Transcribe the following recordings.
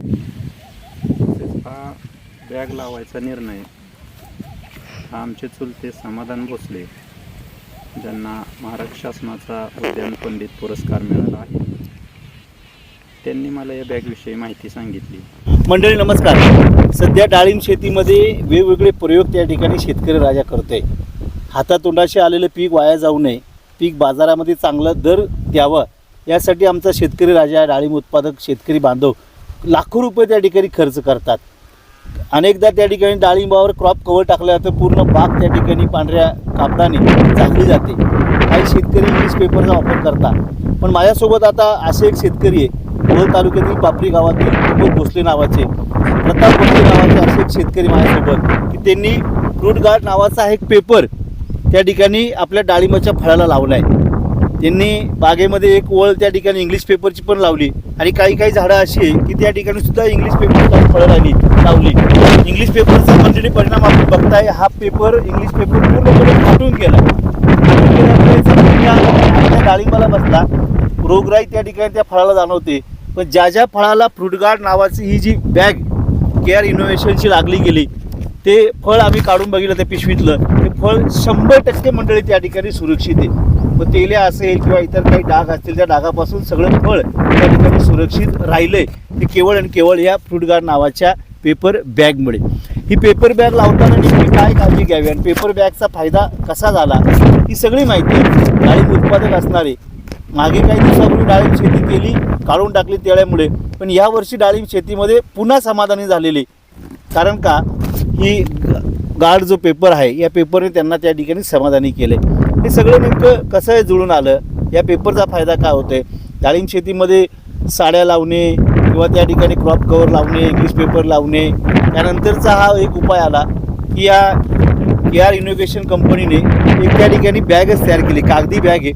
तसेच हा बॅग लावायचा निर्णय. हा आमचे चुलते समाधान भोसले ज्यांना महाराष्ट्र शासनाचा उद्यान पंडित पुरस्कार मिळाला आहे. त्यांनी मला या बॅगविषयी माहिती सांगितली. मंडळी नमस्कार. सध्या डाळिंब शेतीमध्ये वेगवेगळे प्रयोग त्या ठिकाणी शेतकरी राजा करतोय. हातातोंडाशी आलेलं पीक वाया जाऊ नये. पीक बाजारामध्ये चांगलं दर द्यावं. यासाठी आमचा शेतकरी राजा डाळिंब उत्पादक शेतकरी बांधव लाखो रुपये त्या ठिकाणी खर्च करतात. अनेकदा त्या ठिकाणी डाळिंबावर क्रॉप कव्हर टाकलं जातं पूर्ण बाग त्या ठिकाणी पांढऱ्या कापडाने झाकली जाते. काही शेतकरी इंग्लिश पेपरचा वापर करतात. पण माझ्यासोबत आता असे एक शेतकरी आहे मोहोळ तालुक्यातील पापरी गावातील प्रमोद भोसले नावाचे प्रताप भोसले नावाचे असे एक शेतकरी माझ्यासोबत की त्यांनी फ्रूट गार्ड नावाचा एक पेपर त्या ठिकाणी आपल्या डाळिंबाच्या फळाला लावला आहे त्यांनी बागेमध्ये एक वळ त्या ठिकाणी इंग्लिश पेपरची पण लावली. आणि काही काही झाडं अशी आहे की त्या ठिकाणी सुद्धा इंग्लिश पेपर फळं राहिली लावली. इंग्लिश पेपरचा म्हणजे परिणाम आपण बघताय हा पेपर इंग्लिश पेपर पूर्णपणे फाटून गेला. डाळिंबाला बसला. रोगराई त्या ठिकाणी त्या फळाला जाणवते. पण ज्या ज्या फळाला फ्रुटगार्ड नावाची ही जी बॅग केअर इनोव्हेशनची लागली गेली ते फळ आम्ही काढून बघितलं त्या पिशवीतलं. ते फळ शंभर टक्के मंडळी त्या ठिकाणी सुरक्षित आहे. मग तेले असेल किंवा इतर काही डाग असतील त्या डागापासून सगळं फळ त्या ठिकाणी सुरक्षित राहिलंय. ते केवळ आणि केवळ या फ्रुटगार्ड नावाच्या पेपर बॅगमुळे ही पेपर बॅग लावताना नेमकी काय काळजी घ्यावी आणि पेपर बॅगचा फायदा कसा झाला? ही सगळी माहिती डाळिंब उत्पादक असणारे. मागे काही दिवसापूर्वी डाळिंब शेती केली काढून टाकली तेळ्यामुळे पण यावर्षी डाळिंब शेतीमध्ये पुन्हा समाधानी झालेली. कारण का? ही गार्ड जो पेपर आहे या पेपरने त्यांना त्या ठिकाणी समाधानी केले. हे सगळं नेमकं कसं आहे जुळून आलं? या पेपरचा फायदा काय होतोय? डाळिंब शेतीमध्ये साड्या लावणे किंवा त्या ठिकाणी क्रॉप कवर लावणे इंग्लिश पेपर लावणे त्यानंतरचा हा एक उपाय आला की या के आर इनोव्हेशन कंपनीने एक त्या ठिकाणी बॅगच तयार केली कागदी बॅग आहे.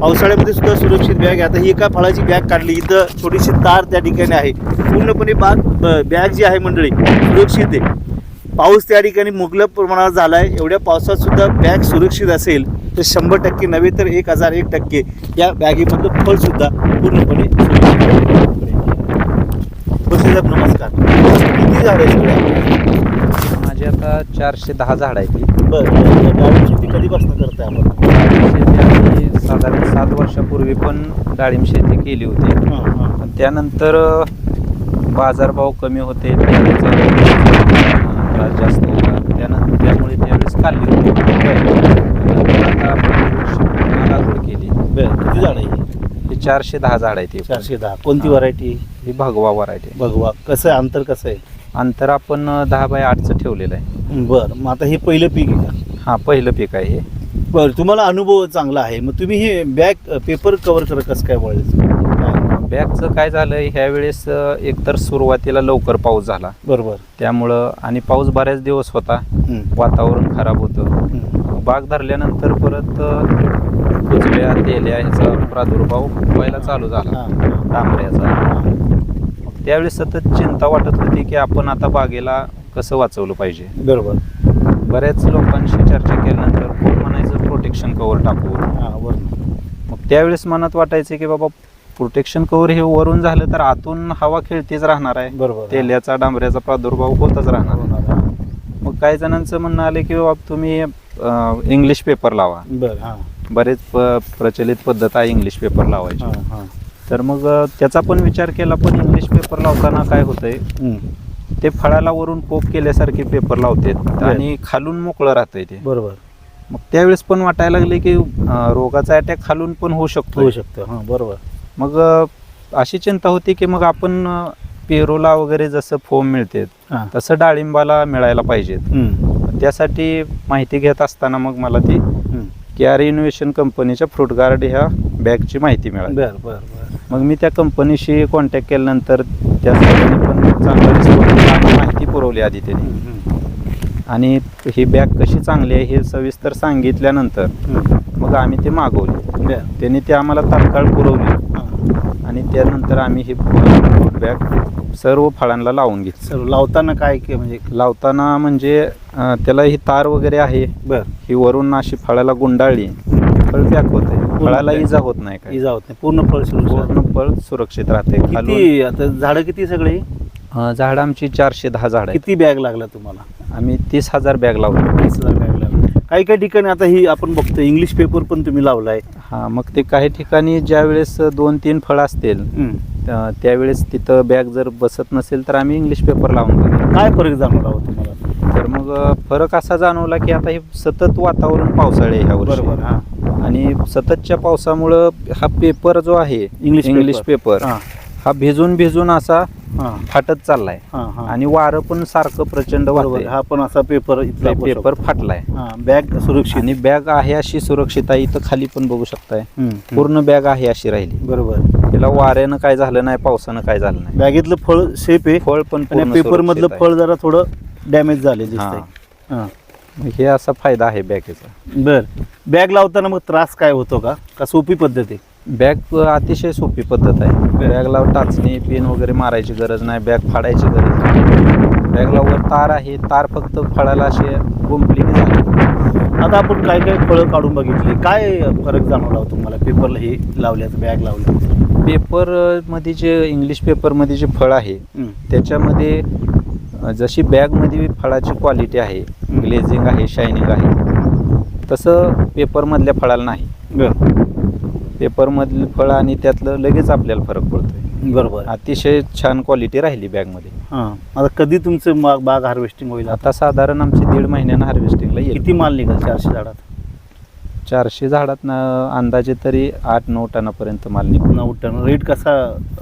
पावसाळ्यामध्ये सुद्धा सुरक्षित बॅग आहे. आता ही एका फळाची बॅग काढली इथं थोडीशी तार त्या ठिकाणी आहे. पूर्णपणे बाग ब- बॅग जी आहे मंडळी सुरक्षित आहे. पाऊस त्या ठिकाणी मुबलक प्रमाणात झाला आहे एवढ्या पावसात सुद्धा बॅग सुरक्षित असेल तर शंभर टक्के नव्हे तर एक हजार एक टक्के या बॅगेमधलं फळसुद्धा पूर्णपणे नमस्कार. किती झाड आहे सगळ्या? माझी आता चारशे दहा झाड आहेत ती बरं शेती कधीपासून करताय आपण? शेती साधारण सात वर्षापूर्वी पण डाळिंब शेती केली होती. त्यानंतर बाजारभाव कमी होते. त्रास जास्त होता. त्यानंतर त्यामुळे त्यावेळेस काढली होती. आता आपण लागवड केली. बरं किती झाड आहे हे? चारशे दहा झाड आहे ते चारशे दहा. कोणती हां. व्हरायटी ही भगवा व्हरायटी भगवा. कसं आहे अंतर कसं आहे? अंतर आपण दहा बाय आठचं ठेवलेलं आहे. बरं मग आता हे पहिलं पीक आहे का? हा पहिलं पीक आहे हे. बरं तुम्हाला अनुभव चांगला आहे. मग तुम्ही हे बॅग पेपर कव्हर करत कसं काय वळायचं बॅगचं काय झालं ह्या वेळेस एकतर सुरुवातीला लवकर पाऊस झाला. बरोबर. त्यामुळं आणि पाऊस बऱ्याच दिवस होता. वातावरण खराब होतं. बाग धरल्यानंतर परत अ, कुजल्या तेल्या ह्याचा प्रादुर्भाव व्हायला चालू झाला. मग त्यावेळेस सतत चिंता वाटत होती की आपण आता बागेला कसं वाचवलं पाहिजे? बरोबर. बऱ्याच लोकांशी चर्चा केल्यानंतर कोण म्हणायचं प्रोटेक्शन कवर टाकू. मग त्यावेळेस मनात वाटायचं की बाबा प्रोटेक्शन कवर हे वरून झालं तर आतून हवा खेळतीच राहणार आहे. बरोबर. तेल्याचा डांबऱ्याचा प्रादुर्भाव होतच राहणार. मग काही जणांचं म्हणणं आलं की बाबा तुम्ही इंग्लिश पेपर लावा. बरं हां. बरेच प्रचलित पद्धत आहे इंग्लिश पेपर लावायची. तर मग त्याचा पण विचार केला पण इंग्लिश पेपर लावताना काय होतंय. ते फळाला वरून पोप केल्यासारखे पेपर लावतात आणि खालून मोकळं राहतंय ते. बरोबर. मग त्यावेळेस पण वाटायला लागले की रोगाचा अटॅक खालून पण होऊ शकतो होऊ शकतं. हां बरोबर. मग अशी चिंता होती की मग आपण पेरूला वगैरे जसं फोम मिळते हां. तसं डाळिंबाला मिळायला पाहिजेत. त्यासाठी माहिती घेत असताना मग मला ती हं. के आर इनोव्हेशन कंपनीच्या फ्रूट गार्ड ह्या बॅगची माहिती मिळाली. बरं बरं बरं. मग मी त्या कंपनीशी कॉन्टॅक्ट केल्यानंतर त्या पण चांगला माहिती पुरवली आधी त्यांनी. आणि ही बॅग कशी चांगली आहे हे सविस्तर सांगितल्यानंतर. मग आम्ही ते मागवले. त्यांनी ते आम्हाला तात्काळ पुरवली. आणि त्यानंतर आम्ही ही फ्रूट बॅग सर्व फळांना लावून घेतली. सर लावताना काय के म्हणजे लावताना म्हणजे अं, त्याला ही तार वगैरे आहे. बरं. ही वरून अशी फळाला गुंडाळली. फळ पॅक होते फळाला इजा होत नाही काय. इजा होत नाही. पूर्ण फळ सुरू पूर्ण फळ सुरक्षित राहते. खालून किती आता झाडं किती सगळे? अं, झाडं आमची चारशे दहा झाड आहेत. किती बॅग लागला तुम्हाला? आम्ही तीस हजार बॅग लावतो वीस हजार बॅग लागला. काही काही ठिकाणी आता ही आपण बघतो इंग्लिश पेपर पण तुम्ही लावलाय. हां मग ते काही ठिकाणी ज्या वेळेस दोन तीन फळं असतील. त्या- त्यावेळेस तिथं बॅग जर बसत नसेल तर आम्ही इंग्लिश पेपर लावून काय फरक जाणवला हो तुम्हाला? तर मग अं, फरक असा जाणवला की आता हे सतत वातावरण पावसाळे ह्या वर्षी. बरोबर हा. आणि सततच्या पावसामुळं हा पेपर जो आहे इंग्लिश इंग्लिश पेपर हा. हा भिजून भिजून असा फाटत चाललाय. आणि वारं पण सारखं प्रचंड वाहतंय. हा पण असा पेपर इथला पेपर फाटलाय. हा बॅग सुरक्षित. आणि बॅग आहे अशी सुरक्षित आहे इथं खाली पण बघू शकताय. हम्म. पूर्ण बॅग आहे अशी राहिली. बरोबर. तिला वाऱ्यानं काय झालं नाही पावसानं काय झालं नाही. बॅगेतलं फळ सेफ आहे. फळ पण आणि पूर्ण पेपर मधलं सुरक्षित फळ जरा थोडं डॅमेज झाले दिसतंय. हा. हा. हे असा फायदा आहे बॅगेचा. बर. बॅग लावताना मग त्रास काय होतो का? का सोपी पद्धत आहे? बॅग अतिशय सोपी पद्धत आहे. बॅगला टाचणी पिन वगैरे मारायची गरज नाही बॅग फाडायची गरज नाही. बॅगला वर तार आहे तार फक्त फळाला असे गुंपली की झाली. आता आपण काय काय फळं काढून बघितली? काय फरक जाणवला तुम्हाला? पेपरला हे लावल्याचं बॅग लावलं पेपरमध्ये जे इंग्लिश पेपरमध्ये जे फळ आहे त्याच्यामध्ये जशी बॅगमध्ये फळाची क्वालिटी आहे. ग्लेझिंग आहे शायनिंग आहे तसं पेपरमधल्या फळाला नाही. पेपरमधलं फळ आणि त्यातलं लगेच आपल्याला फरक पडतोय. बरोबर. अतिशय छान क्वालिटी राहिली बॅगमध्ये हां. आता कधी तुमचं बाग बाग हार्वेस्टिंग होईल? आता आता साधारण आमची दीड महिन्यानं हार्वेस्टिंग येईल. किती माल निघाल चारशे झाडात? चारशे झाडात अंदाजे तरी आठ नऊ टनापर्यंत माल निघून नऊ टन. रेट कसा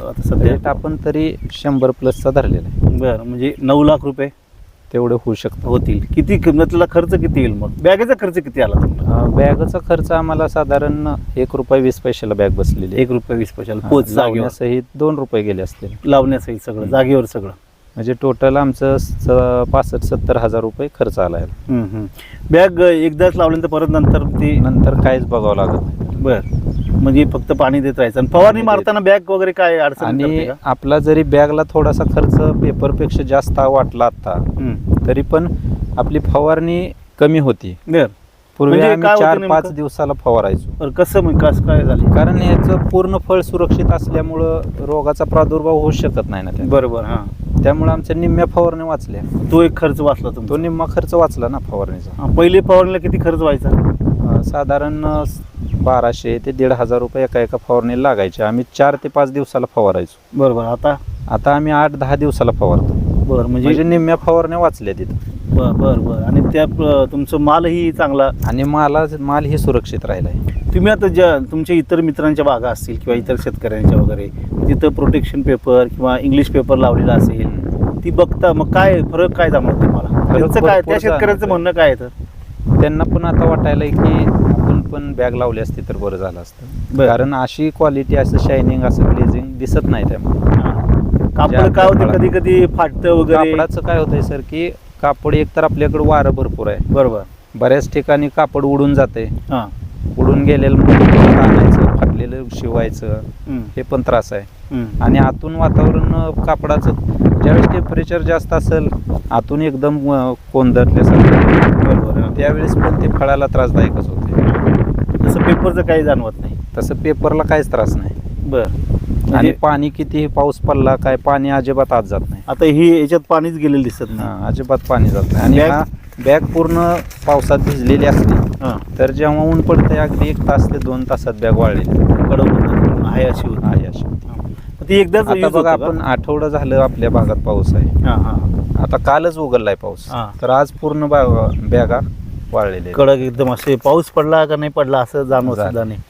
आता सध्या? रेट आपण तरी शंभर प्लसचा धरलेला आहे. बरं म्हणजे नऊ लाख रुपये? तेवढं होऊ शकतं. होतील. किती किंमतीला खर्च किती येईल मग? बॅगेचा खर्च किती आला? तुम्हाला अं, बॅगचा खर्च आम्हाला साधारण एक रुपये वीस पैशाला बॅग बसलेली आहे. एक रुपये वीस पैशाला. पोच जागेवर. लावण्यासहित दोन रुपये गेले असतील. लावण्यासहित सगळं. जागेवर सगळं. म्हणजे टोटल आमचं स- पासष्ट सत्तर हजार रुपये खर्च आला आहे. बॅग एकदाच लावल्यानंतर परत नंतर ते नंतर काहीच बघावं लागत बर म्हणजे फक्त पाणी देत राहायचं आणि फवारणी मारताना बॅग वगैरे काय अडचण आणि का? आपला जरी बॅगला थोडासा खर्च पेपरपेक्षा जास्त वाटला आता. तरी पण आपली फवारणी कमी होती पूर्वी म्हणजे चार? पाच दिवसाला फवारायचो कसं मग कसं काय झालं कारण याचं पूर्ण फळ सुरक्षित असल्यामुळं रोगाचा प्रादुर्भाव होऊ शकत नाही ना. बरोबर हा त्यामुळे आमच्या निम्म्या फवारण्या वाचल्या. तो एक खर्च वाचला तुमचा? तो निम्मा खर्च वाचला ना फवारणीचा. हा, पहिले फवारणीला किती खर्च व्हायचा? अं, साधारण अं, बाराशे ते दीड हजार रुपये एका एका फवारणीला लागायचे. आम्ही चार ते पाच दिवसाला फवारायचो. बरोबर. आता? आता आम्ही आठ दहा दिवसाला फवारतो. बर म्हणजे म्हणजे निम्म्या फवारण्या वाचल्या तिथं. बर बर बर. आणि त्या प- तुमचं मालही चांगला आणि माला माल ही सुरक्षित राहिला आहे तुम्ही आता ज्या तुमच्या इतर मित्रांच्या बागा असतील किंवा इतर शेतकऱ्यांच्या वगैरे तिथं प्रोटेक्शन पेपर किंवा इंग्लिश पेपर लावलेला असेल ती बघता मग काय फरक काय जाणवत तुम्हाला? त्यांचं काय भरपूर त्या शेतकऱ्यांचं जाणवतोय. म्हणणं काय तर? त्यांना पण आता वाटायला की आपण पण बॅग लावली असती तर बरं झालं असतं. बरं. कारण अशी क्वालिटी असं शायनिंग असं ग्लेझिंग दिसत नाही त्यामुळे. कापड काय होते? कधी कधी फाटतं वगैरे? कापडाचं काय होतंय सर की कापड एकतर आपल्याकडे वारं भरपूर आहे. बरोबर. बऱ्याच ठिकाणी कापड उडून जाते. हां. उडून गेलेलं परत आणायचं फाटलेलं शिवायचं. हे पण त्रास आहे. आणि आतून वातावरण कापडाचं ज्यावेळेस टेम्परेचर जास्त असेल आतून एकदम अं, कोंदटल्यासारखं बरोबर हां. त्यावेळेस पण ते फळाला त्रासदायकच होते. तसं पेपरचं काही जाणवत नाही. तसं पेपरला काहीच त्रास नाही. बर. आणि म्हणजे पाणी कितीही पाऊस पडला काय पाणी अजिबात आत जात नाही आता ही याच्यात पाणीच गेलेलं दिसत नाही हा, अजिबात पाणी जात नाही आणि बॅग- हा बॅग पूर्ण पावसात भिजलेली असली हां तर जेव्हा ऊन पडते अगदी एक तास ते दोन तासात बॅग वाळलेली कडक. आहे अशी होती आहे अशी. ती एकदाच आता use बघा होतं का? आपण आठवडं झालं आपल्या भागात पाऊस आहे हां हां आता कालच उघडलाय पाऊस हा. तर आज पूर्ण बा- बॅगा वाळलेल्या आहेत. कडक एकदम असे पाऊस पडला का नाही पडला असं जाणवत झालं. सुद्धा नाही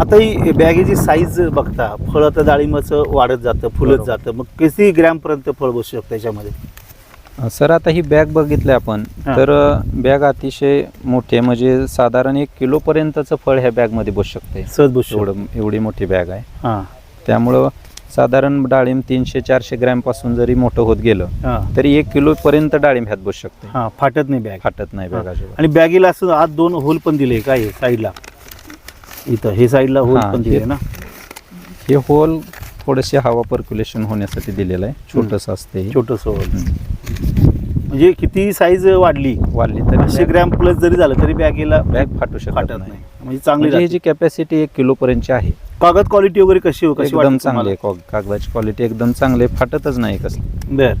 आता ही बॅगेची साईज बघता फळ तर डाळिंबाचं वाढत जातं फुलत. जातं. मग किती ग्रॅमपर्यंत फळ बसू शकतं त्याच्यामध्ये सर आता ही बॅग बघितली आपण. तर बॅग अतिशय मोठी आहे. म्हणजे साधारण एक किलो पर्यंतचं फळ ह्या बॅगमध्ये बसू शकते सहज बसू. एवढं एवढी मोठी बॅग आहे. हां. त्यामुळं साधारण डाळिंब तीनशे चारशे ग्रॅमपासून जरी मोठं होत गेलं तरी एक किलो पर्यंत डाळिंब ह्यात बसू शकते हां फाटत नाही बॅग. फाटत नाही बॅग आणि बॅगेला असं आत दोन होल पण दिले काय साईडला इथं हे साईडला होल हां, पण दिले हे- ना? हे होल थोडेसे हवा पर्क्युलेशन होण्यासाठी दिलेलं आहे. छोटस असते. छोटंसं होल. म्हणजे किती साईज वाढली? वाढली पाचशे तरी ग्रॅम प्लस जरी झालं तरी बॅगेला बॅग फाटू शकत फाटत नाही. नाही. म्हणजे चांगली म्हणजे ही राहते. जी कॅपॅसिटी एक किलो पर्यंतची आहे. कागद क्वालिटी वगैरे कशी हो? कशी एकदम वाटते चांगली आहे. काग- कागदाची क्वालिटी एकदम चांगली आहे, फाटतच नाही कसली. तुम्हाला? बर.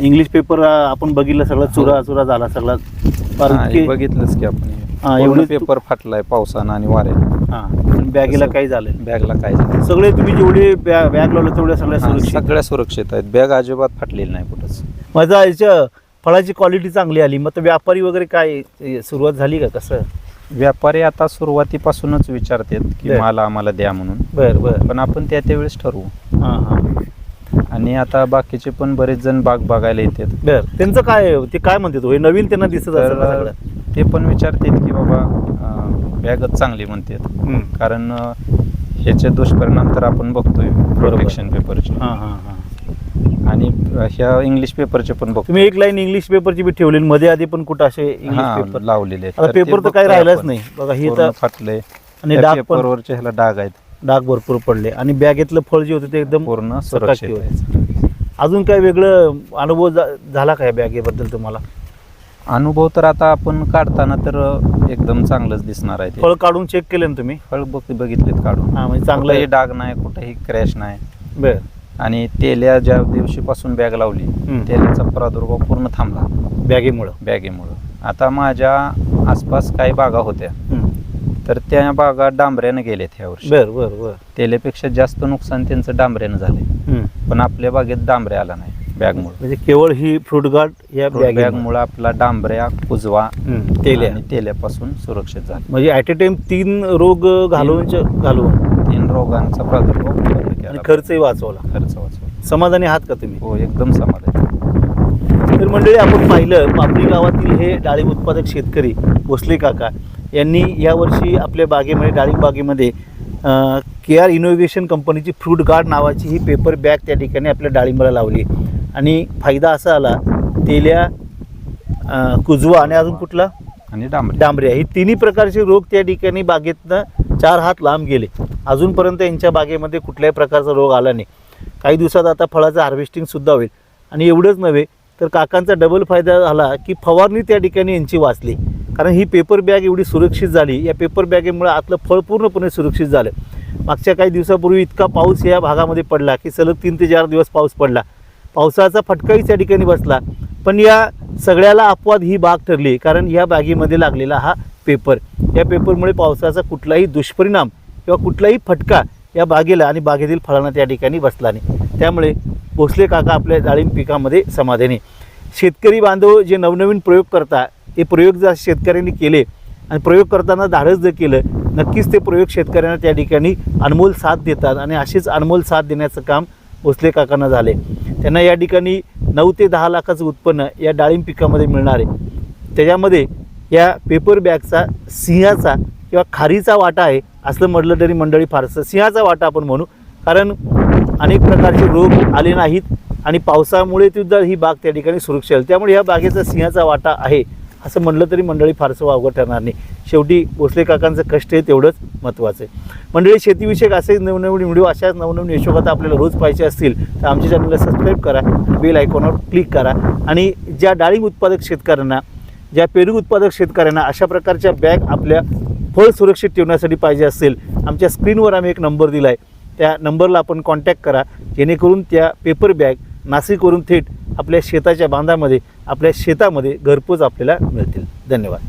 इंग्लिश पेपर आपण बघितलं सगळा चुरा चुरा झाला सगळा. फार हा, हे इतके- बघितलंच की आपण. हा, एवढे- पेपर फाटलाय पावसानं आणि वाऱ्यानं हा आणि बॅगेला काय झालं बॅगला काय झालं सगळे तुम्ही जेवढे बॅग बॅग लावलं तेवढ्या सगळ्या हा, सुरक्षित. सगळ्या सुरक्षित आहेत. बॅग अजिबात फाटलेली नाही कुठंच. माझा याच्या फळाची क्वालिटी चांगली आली. मग तर व्यापारी वगैरे काय ए, सुरुवात झाली का कसं? व्यापारी आता सुरुवातीपासूनच विचारतात की बर. माल आम्हाला द्या म्हणून. बर बर. पण आपण त्या त्यावेळेस ठरवू. हां हां. आणि आता बाकीचे पण बरेच जण बाग बघायला येतात. बर. त्यांचं काय? ते काय म्हणतात? हो? हे नवीन त्यांना दिसत असेल ना तर सगळं? ते पण विचारतात की बाबा बॅगच चांगली म्हणतात. कारण ह्याचे दुष्परिणाम तर आपण बघतोय प्रोटेक्शन पेपरचे आणि ह्या इंग्लिश पेपरचे पण बघतो तुम्ही एक लाईन इंग्लिश पेपरची बी ठेवलेली मध्ये आधी पण कुठं असे इंग्लिश पेपर लावलेले पेपर तर काही राहिलाच. नाही. बघा हे तर फाटले आणि डाग पेपरवरचे ह्याला डाग आहेत. डाग भरपूर पडले. आणि बॅगेतलं फळ जे होतं ते एकदम पूर्ण सुरक्षित. अजून काय वेगळं अनुभव झाला काय बॅगेबद्दल तुम्हाला? अनुभव तर आता आपण काढताना तर एकदम चांगलंच दिसणार आहे ते. फळ काढून चेक केलं ना तुम्ही? फळ बघ बघितलेत काढून. हा म्हणजे चांगलं कुठेही आहे. डाग नाही कुठेही क्रॅश नाही. बर. आणि तेल्या ज्या दिवशीपासून बॅग लावली. तेलाचा प्रादुर्भाव पूर्ण थांबला. बॅगेमुळं. बॅगेमुळं. आता माझ्या आसपास काही बागा होत्या. तर त्या बागा डांबऱ्यानं गेल्यात ह्या वर्षी. बर बर बर. तेल्यापेक्षा जास्त नुकसान त्यांचं डांबऱ्यानं झालंय. पण आपल्या बागेत डांबऱ्या आला नाही. बॅगमुळं. म्हणजे केवळ ही फ्रूट गार्ड या बॅग बॅगमुळं. आपला डांबऱ्या कुजवा तेल्या आणि तेल्यापासून सुरक्षित झाला. म्हणजे ॲट ए टाइम तीन रोग घालवून घालवून तीन रोगांचा प्रादुर्भाव कमी आणि खर्चही वाचवला. खर्च वाचवला. समाधानी आहात का तुम्ही? हो एकदम समाधान. तर मंडळी आपण पाहिलं पापडी गावातील हे डाळिंब उत्पादक शेतकरी भोसले काका यांनी यावर्षी आपल्या बागेमध्ये डाळिंब बागेमध्ये के आर इनोव्हेशन कंपनीची फ्रूट गार्ड नावाची ही पेपर बॅग त्या ठिकाणी आपल्या डाळिंबाला लावली. आणि फायदा असा आला तेल्या कुजवा आणि अजून कुठला? आणि डांबऱ्या डांबऱ्या ही तिन्ही प्रकारचे रोग त्या ठिकाणी बागेतनं चार हात लांब गेले. अजूनपर्यंत यांच्या बागेमध्ये कुठल्याही प्रकारचा रोग आला नाही. काही दिवसात आता फळाचं हार्वेस्टिंगसुद्धा होईल. आणि एवढंच नव्हे तर काकांचा डबल फायदा झाला की फवारणी त्या ठिकाणी यांची वाचली. कारण ही पेपर बॅग एवढी सुरक्षित झाली. या पेपर बॅगेमुळे आतलं फळ पूर्णपणे सुरक्षित झालं. मागच्या काही दिवसापूर्वी इतका पाऊस या भागामध्ये पडला की सलग तीन ते चार दिवस पाऊस पडला. पावसाचा फटकाही त्या ठिकाणी बसला. पण या सगळ्याला अपवाद ही बाग ठरली कारण या बागेमध्ये लागलेला हा पेपर. या पेपरमुळे पावसाचा कुठलाही दुष्परिणाम किंवा कुठलाही फटका या बागेला आणि बागेतील फळांना त्या ठिकाणी बसला नाही. त्यामुळे भोसले काका आपल्या डाळिंब पिकामध्ये समाधानी. शेतकरी बांधव जे नवनवीन प्रयोग करता ते प्रयोग जर शेतकऱ्यांनी केले आणि प्रयोग करताना धाडस जर केलं नक्कीच ते प्रयोग शेतकऱ्यांना त्या ठिकाणी अनमोल साथ देतात आणि अशीच अनमोल साथ देण्याचं काम भोसले काकांना झाले. त्यांना या ठिकाणी नऊ ते दहा लाखाचं उत्पन्न या डाळिंब पिकामध्ये मिळणार आहे. त्याच्यामध्ये या पेपर बॅगचा सिंहाचा किंवा खारीचा वाटा आहे असं म्हटलं तरी मंडळी फारसं. सिंहाचा वाटा आपण म्हणू. कारण अनेक प्रकारचे रोग आले नाहीत आणि पावसामुळे सुद्धा ही बाग त्या ठिकाणी सुरक्षित त्यामुळे या बागेचा सिंहाचा वाटा आहे असं म्हटलं तरी मंडळी फारसं वावगं ठरणार नाही. शेवटी भोसले काकांचं कष्ट आहे तेवढंच महत्त्वाचं आहे. मंडळी शेतीविषयक असेच नवनवीन व्हिडिओ अशाच नवनवीन यशोगाथा आपल्याला रोज पाहिजे असतील तर आमच्या चॅनलला सबस्क्राईब करा बेल आयकॉनवर क्लिक करा आणि ज्या डाळिंब उत्पादक शेतकऱ्यांना ज्या पेरू उत्पादक शेतकऱ्यांना अशा प्रकारच्या बॅग आपल्या फळ सुरक्षित ठेवण्यासाठी पाहिजे असेल आमच्या स्क्रीनवर आम्ही एक नंबर दिला आहे त्या नंबरला आपण कॉन्टॅक्ट करा जेणेकरून त्या पेपर बॅग नाशिकवरून थेट आपल्या शेताच्या बांधामध्ये आपल्या शेतामध्ये घरपोच आपल्याला मिळतील. धन्यवाद.